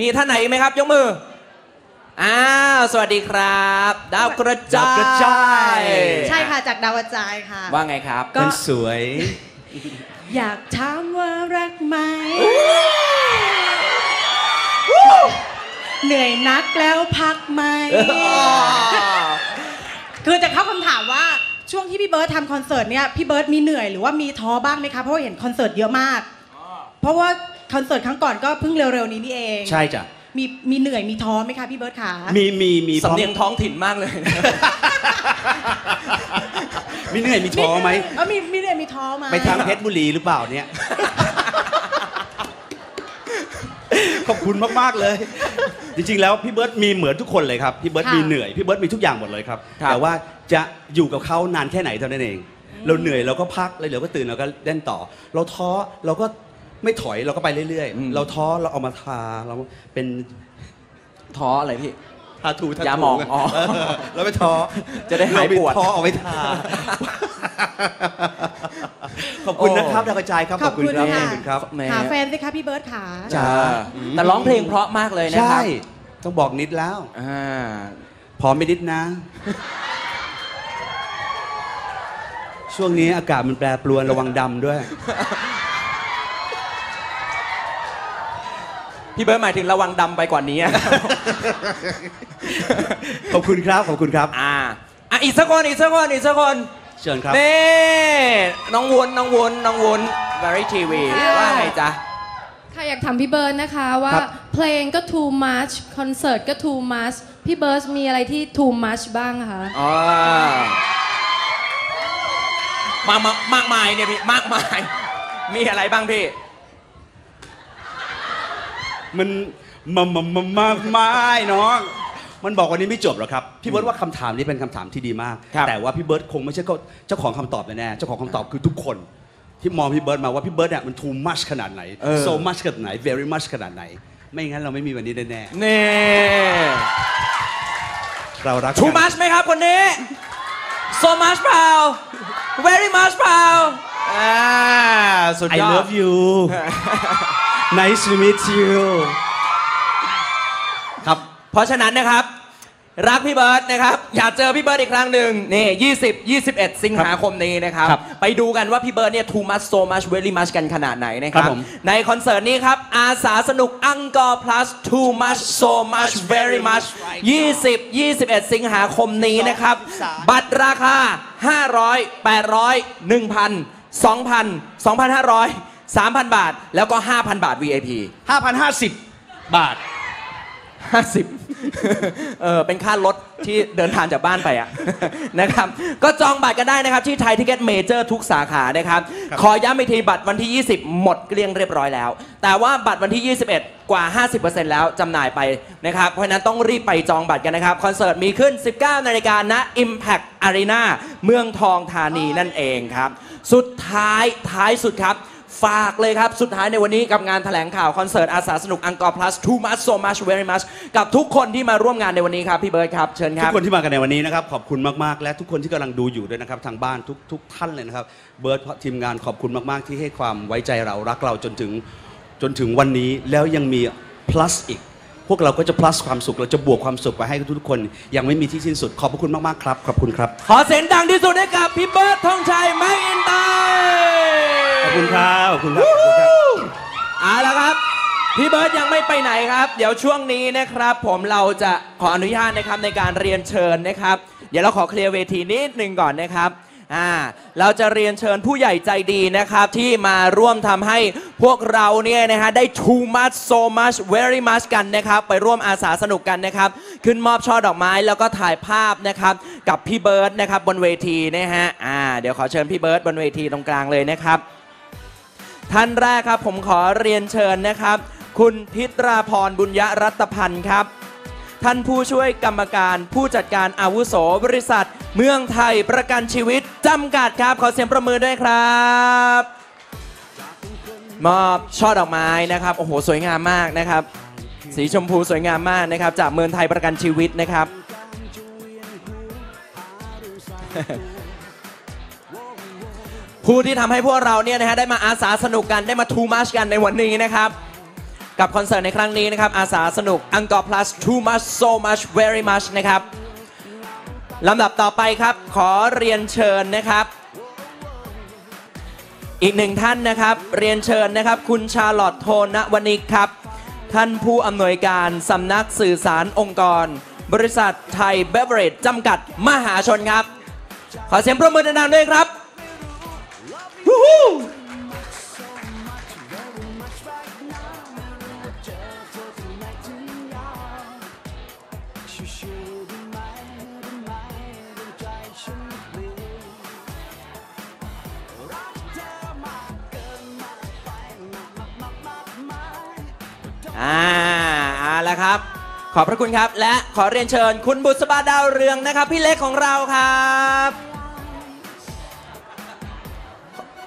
มีท่านไหนอีกไหมครับ ยกมืออ้าวสวัสดีครับ ดาวกระจายดาวกระจาย ใช่ค่ะจากดาวกระจายค่ะ ว่าไงครับก็ มันสวย อยากถามว่ารักไหม เหนื่อยนักแล้วพักไหม คือจะเข้าคำถามว่าช่วงที่พี่เบิร์ดทำคอนเสิร์ตเนี่ยพี่เบิร์ดมีเหนื่อยหรือว่ามีท้อบ้างไหมคะเพราะว่าเห็นคอนเสิร์ตเยอะมาก เพราะว่า คอนเสิร์ตครั้งก่อนก็เพิ่งเร็วๆนี้นี่เองใช่จ้ะมีมีเหนื่อยมีท้อไหมคะพี่เบิร์ดขามีมีมีสำเนียงท้องถิ่นมากเลย มีเหนื่อยมีท้อไหมเออมีมีเหนื่อยมีท้อไหมไปทางเพชรบุรีหรือเปล่าเนี่ย ขอบคุณมากๆเลย จริงๆแล้วพี่เบิร์ตมีเหมือนทุกคนเลยครับพี่เบิร์ตมีเหนื่อยพี่เบิร์ตมีทุกอย่างหมดเลยครับครับแต่ว่าจะอยู่กับเขานานแค่ไหนเท่านั้นเองเราเหนื่อยเราก็พักแล้วเดี๋ยวก็ตื่นเราก็เล่นต่อ เราท้อเราก็ ไม่ถอยเราก็ไปเรื่อยอืม ๆ เราท้อเราเอามาทาเราเป็นท้ออะไรพี่ ทาทูทาทูยาหมองอ๋อเเราไม่ท้อจะได้หายปวดเรไม่ท้อเอาไว้ทา ขอบคุณนะครับโอ้ดาวกระจายครับขอบคุณครับค่ะขอบคุณครับ แหม หาแฟนสิคะพี่เบิร์ดขา จ้าแต่ร้องเพลงเพราะมากเลยนะคใช่ รับต้องบอกนิดแล้ว อ่าพร้อมไม่นิดนะ ช่วงนี้อากาศมันแปรปรวนระวังดำด้วย พี่เบิร์ดหมายถึงระวังดำไปกว่านี้ ขอบคุณครับ ขอบคุณครับ อ่าอะอีกสักคนอีกสักคนอีกสักคนเชิญครับ นี่น้องวุ้นน้องวุ้นน้องวุ้น Very TV ว่าไงจ๊ะค่ะอยากถามพี่เบิร์ดนะคะว่าครับ เพลงก็ too much คอนเสิร์ตก็ too much พี่เบิร์ดมีอะไรที่ too much บ้างคะ อ๋อมามามากมายเนี่ยพี่มากมาย มีอะไรบ้างพี่ มันมามามามากมายน้อง มันบอกวันนี้ไม่จบหรอกครับ พี่เบิร์ตว่าคำถามนี้เป็นคำถามที่ดีมาก ครับ แต่ว่าพี่เบิร์ตคงไม่ใช่เจ้าของคำตอบแน่ๆเจ้าของคำตอบคือทุกคน ที่มองพี่เบิร์ตมาว่าพี่เบิร์ตเนี่ยมัน too much ขนาดไหน so much ขนาดไหน very much ขนาดไหน ไม่งั้นเราไม่มีวันนี้แน่นี่ๆเรารักกัน too much ไหมครับคนนี้ so much เปล่า very much เปล่าอ่าสุด I ยอด love you nice to meet you ครับ เพราะฉะนั้นนะครับ รักพี่เบิร์ดนะครับ อยากเจอพี่เบิร์ดอีกครั้งหนึ่งนี่20 21 สิงหาคมนี้นะครับ ครับไปดูกันว่าพี่เบิร์ดเนี่ย too much so much very much กันขนาดไหนนะครับครับผม ในคอนเสิร์ตนี้ครับ อาสาสนุกอังกอร์ plus too much so much very much 20 21 สิงหาคมนี้นะครับ บัตรราคา 500 800 1,000 2,000 2,500 3,000 บาท แล้วก็ 5,000 บาท VIP 5,050 บาทห้าสิบเออเป็นค่ารถที่เดินทางจากบ้านไปอะ นะครับ ก็จองบัตรกันได้นะครับ ที่ไทยทิเก็ตเมเจอร์ทุกสาขานะครับ ขอย้ำอีกทีบัตรวันที่ 20 หมดเกลี้ยงเรียบร้อยแล้ว แต่ว่าบัตรวันที่ 21 กว่า 50%แล้วจำหน่ายไปนะครับ เพราะฉะนั้นต้องรีบไปจองบัตรกันนะครับ คอนเสิร์ตมีขึ้น 19 นาฬิกาณ Impact Arena เมืองทองธานีนั่นเองครับ สุดท้ายท้ายสุดครับ ฝากเลยครับ สุดท้ายในวันนี้กับงานแถลงข่าวคอนเสิร์ตอาสาสนุกอังกอร์ plus too much so much very much กับทุกคนที่มาร่วมงานในวันนี้ครับ พี่เบิร์ดครับ เชิญคทุรับกคนที่มากันในวันนี้นะครับ ขอบคุณมาก ๆ และทุกคนที่กำลังดูอยู่ด้วยนะครับ ทางบ้านทุกทุกท่านเลยนะครับ เบิร์ดทีมงานขอบคุณมาก ๆ ที่ให้ความไว้ใจเรารักเราจนถึงจนถึงวันนี้แล้วยังมี plus อีกพวกเราก็จะ plus ความสุข เราจะบวกความสุขไปให้ทุกๆคน ยังไม่มีที่สิ้นสุด ขอบพระคุณมาก ๆ ครับ ขอบคุณครับ ขอเสียงดังที่สุดให้กับพี่เบิร์ดทองชัยแม็กอินไตร์ข อบคุณครับขอบคุณครับขอบคุณครับเอาละครับ พี่เบิร์ดยังไม่ไปไหนครับ เดี๋ยวช่วงนี้นะครับ ผมเราจะขออนุญาตนะครับในการเรียนเชิญนะครับ เดี๋ยวเราขอเคลียร์เวทีนิดหนึ่งก่อนนะครับอ่าเราจะเรียนเชิญผู้ใหญ่ใจดีนะครับ ที่มาร่วมทำให้พวกเราเนี่ยนะฮะได้ too much so much very much กันนะครับ ไปร่วมอาสาสนุกกันนะครับ ขึ้นมอบช่อดอกไม้แล้วก็ถ่ายภาพนะครับ กับพี่เบิร์ดนะครับบนเวทีนะฮะอ่าเดี๋ยวขอเชิญพี่เบิร์ดบนเวทีตรงกลางเลยนะครับ ท่านแรกครับผมขอเรียนเชิญนะครับ คุณพิตราพรบุญยรัตพันธ์ครับ ท่านผู้ช่วยกรรมการผู้จัดการอาวุโสบริษัท เมืองไทยประกันชีวิตจำกัดครับ ขอเสียงประมือด้วยครับมอบช่อดอกไม้นะครับโอ้โหสวยงามมากนะครับ สีชมพูสวยงามมากนะครับ จากเมืองไทยประกันชีวิตนะครับ ผู้ที่ทำให้พวกเราเนี่ยนะฮะได้มาอาสาสนุกกันได้มาทูมัชกันในวันนี้นะครับ กับคอนเสิร์ตในครั้งนี้นะครับ อาสาสนุก a n g k o r Plus Too Much So Much Very Much นะครับลำดับต่อไปครับ ขอเรียนเชิญนะครับ อีกหนึ่งท่านนะครับ เรียนเชิญนะครับ คุณชาลอตโทนวนิกครับ ท่านผู้อำนวยการสำนักสื่อสารองค์กร บริษัทไทยเบเวอร์เรจจำกัดมหาชนครับ ขอเสียงปรบมือดังๆด้วยครับ อ่าเอาละครับ ขอบพระคุณครับ และขอเรียนเชิญคุณบุษบาดาวเรืองนะครับ พี่เล็กของเราครับ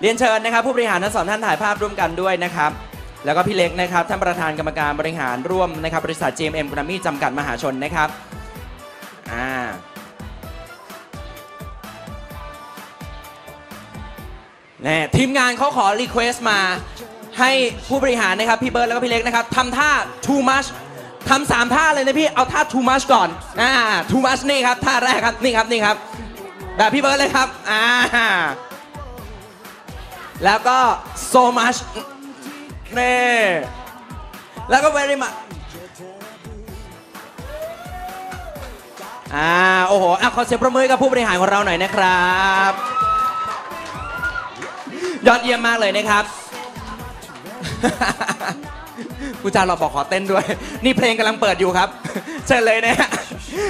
เรียนเชิญนะครับ ผู้บริหารทั้งสองท่านถ่ายภาพร่วมกันด้วยนะครับ แล้วก็พี่เล็กนะครับท่านประธานกรรมการบริหารร่วมนะครับบริษัท GMM กรามี่จำกัดมหาชนนะครับอ่าแน่ทีมงานเขาขอรีเควสต์มาให้ผู้บริหารนะครับพี่เบิร์ดแล้วก็พี่เล็กนะครับทำท่า too much ทำสามท่าเลยนะพี่ เอาท่า too much ก่อนอ่า too much นี่ครับ ท่าแรกครับ นี่ครับ นี่ครับ แบบพี่เบิร์ดเลยครับ อ่า แล้วก็ so much นี่แล้วก็ very much อ่า โอ้โหอะขอเสียงประมือกับผู้บริหารของเราหน่อยนะครับ ยอดเยี่ยมมากเลยนะครับกูจารย์เราบอกขอเต้นด้วย นี่เพลงกำลังเปิดอยู่ครับ เชิญเลยนะฮะ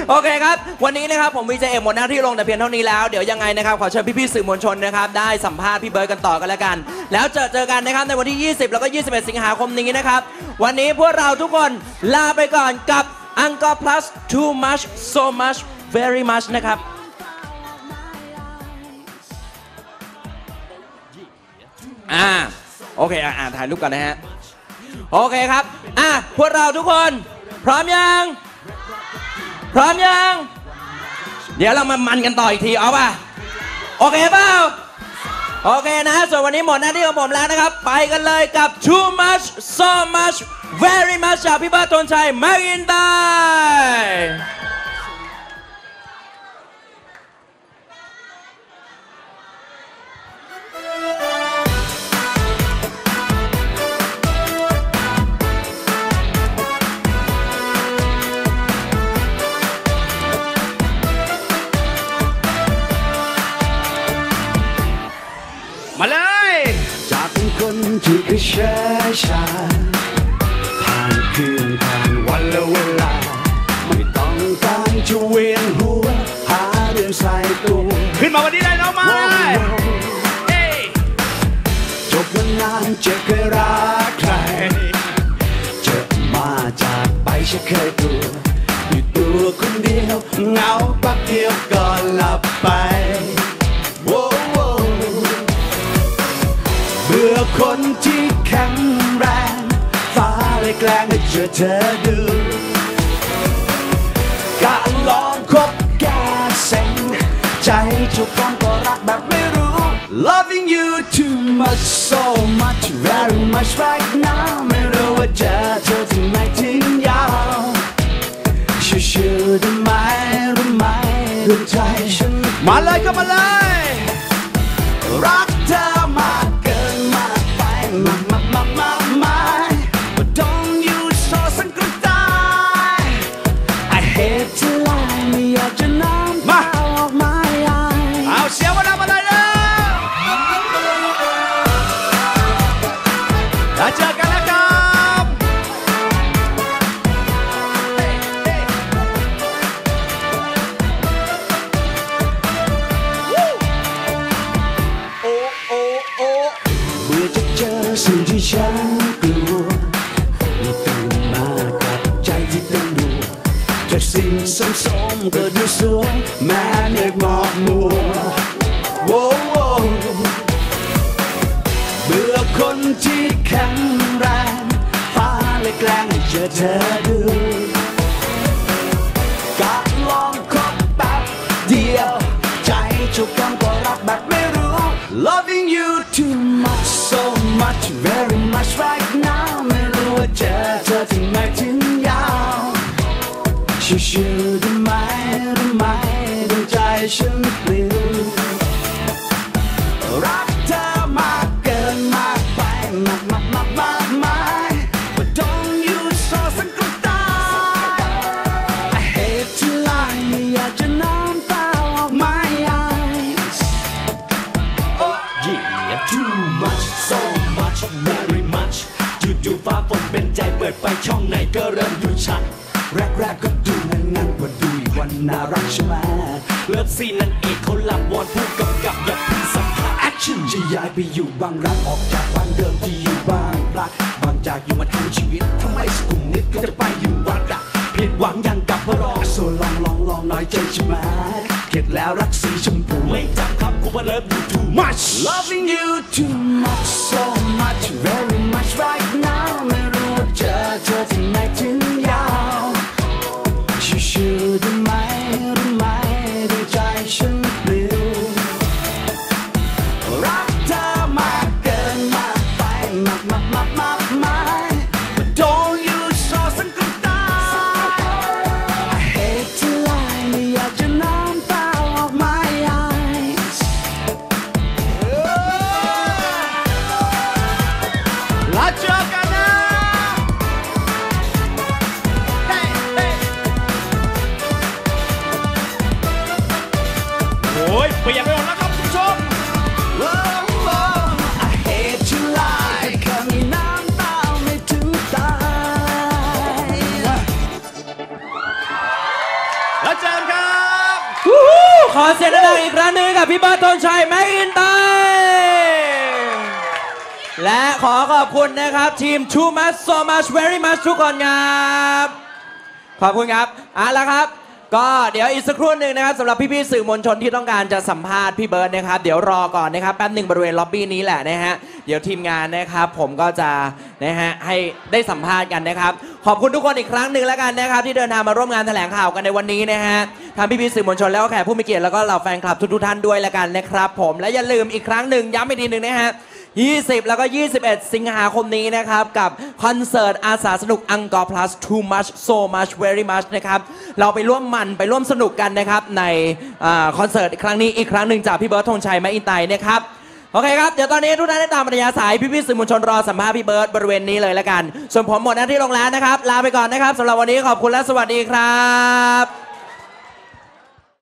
โอเคครับ วันนี้นะครับผมวีเจเอ็มหมดหน้าที่ลงแต่เพียงเท่านี้แล้ว เดี๋ยวยังไงนะครับ ขอเชิญพี่ๆสื่อมวลชนนะครับ ได้สัมภาษณ์พี่เบิร์ดกันต่อกันแล้วกัน แล้วเจอเจอกันนะครับในวันที่ 20 แล้วก็ 21 สิงหาคมนี้นะครับ วันนี้พวกเราทุกคนลาไปก่อนกับ a n g k o r Plus Too Much So Much Very Much นะครับ อ่า โอเค อ่าถ่ายรูปก่อนนะฮะ โอเคครับ อะ พวกเราทุกคน พร้อมยัง พร้อมยัง เดี๋ยวเรามามันกันต่ออีกทีเอาป่ะ โอเคเปล่าโอเคนะส่วนวันนี้หมดหน้าที่ของผมแล้วนะครับ ไปกันเลยกับ too much so much very much จากพี่เบิร์ดธนชัยแมกอินไต จะเวียนหัวหาเรื่องใส่ตัวขึ้นมาวันนี้ได้น้องมาเลยเอ้ยจบวันนานจะเคยรักใครเจอมาจากไปฉันเคยตัวอยู่ตัวคนเดียวเหงาแปักเดียวก็หลับไปโว้โว้เบื่อคนที่แข็งแรง ฟ้าเลยแกล้งให้เจอเธอดู เซ็งใจทุกคนก็รักแบบไม่รู้ Loving you too much so much very much right now ไม่รู้ว่าจะเธอที่ไหนทิ้งยาวชื่อๆได้ไหมรู้ไหมดวงใจฉันมาเลยก็มาเลยรักเธอ ที่แข็งแรง ฟ้าเลยแกล้งเจอเธอดูกะลองคบแบบเดียว ใจจุกกำนก็รับแบบไม่รู้ loving you too much so much very much right now ไม่รู้ว่าเจอเธอถึงไหนถึงยาวชิวๆได้ไหมได้ไหมดวงใจฉันเปลี่ยว much very much จู่ฟ้าฝนเป็นใจเปิดไปช่องไหนก็เริ่มดูชัด แรกๆก็ดูงั้นงั้นๆว่าดูวันน่ารักใช่ไหมเลิฟซีนนางเอกเขาหลับวอนผู้กำกับอย่าพิ่งสัมผัส Action จะย้ายไปอยู่บางรักออกจากบ้านเดิมที่อยู่บางพลัดบางจากอยู่มาทั้งชีวิตทำไมสกุลนิดก็จะไปอยู่วัดอะผิดหวังยังกับมารอโซลองลองลองน้อยใจใช่ไหมเข็ดแล้วรักสีชมพูไม่จำครั บกูว่าเลิฟอยู่ too much Loving you too much so much very อีกครั้งหนึงกับพี่เบิร์ดธงชัยแม็กอินไตและขอขอบคุณนะครับทีม Too much so much very much ทุกคนครับ ขอบคุณครับเอาละครับ ก็เดี๋ยวอีกสักครู่หนึ่งนะครับสำหรับพี่ๆสื่อมวลชนที่ต้องการจะสัมภาษณ์พี่เบิร์ดนะครับเดี๋ยวรอก่อนนะครับแป๊บหนึ่งบริเวณล็อบบี้นี้แหละนะฮะเดี๋ยวทีมงานนะครับผมก็จะนะฮะให้ได้สัมภาษณ์กันนะครับขอบคุณทุกคนอีกครั้งหนึ่งแล้วกันนะครับที่เดินทางมาร่วมงานแถลงข่าวกันในวันนี้นะฮะทางพี่ๆสื่อมวลชนแล้วก็แขกผู้มีเกียรติแล้วก็เหล่าแฟนคลับทุกๆท่านด้วยแล้วกันนะครับผมและอย่าลืมอีกครั้งหนึ่งย้ำอีกทีหนึ่งนะฮะ 20 แล้วก็ 21 สิงหาคมนี้นะครับ กับคอนเสิร์ตอาสาสนุกอังกอร์ plus too much so much very much นะครับ เราไปร่วมมันไปร่วมสนุกกันนะครับ ในอคอนเสิร์ตครั้งนี้อีกครั้งหนึ่งจากพี่เบิร์ดธงชัยแมอินไตนะครับโอเคครับ เดี๋ยวตอนนี้ทุกท่านได้ตามปริยาสาย พี่ๆสื่อมวลชนรอสัมภาษณ์พี่เบิร์ดบริเวณนี้เลยละกัน ส่วนผมหมดหน้าที่ลงแล้วนะครับ ลาไปก่อนนะครับสำหรับวันนี้ขอบคุณและสวัสดีครับ